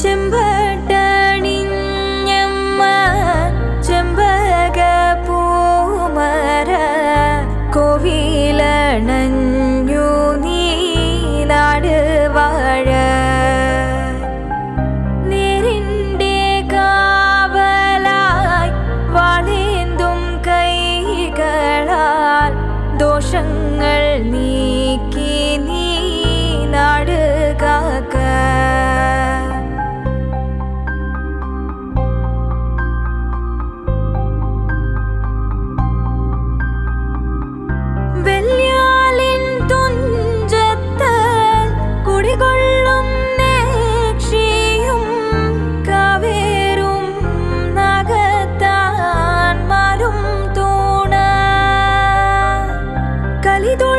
ചെമ്പട്ടണിഞ്ഞമ്മ ചെമ്പക പൂമര കോവി Igualito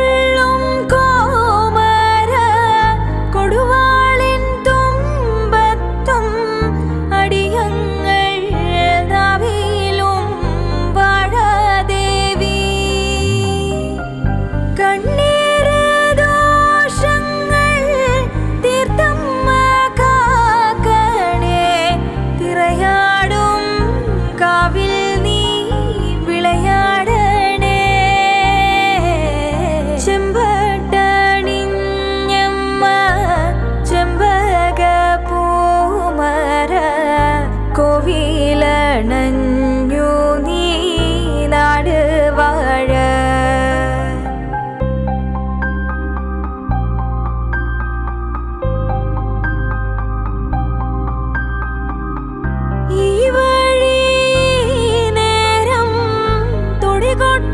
got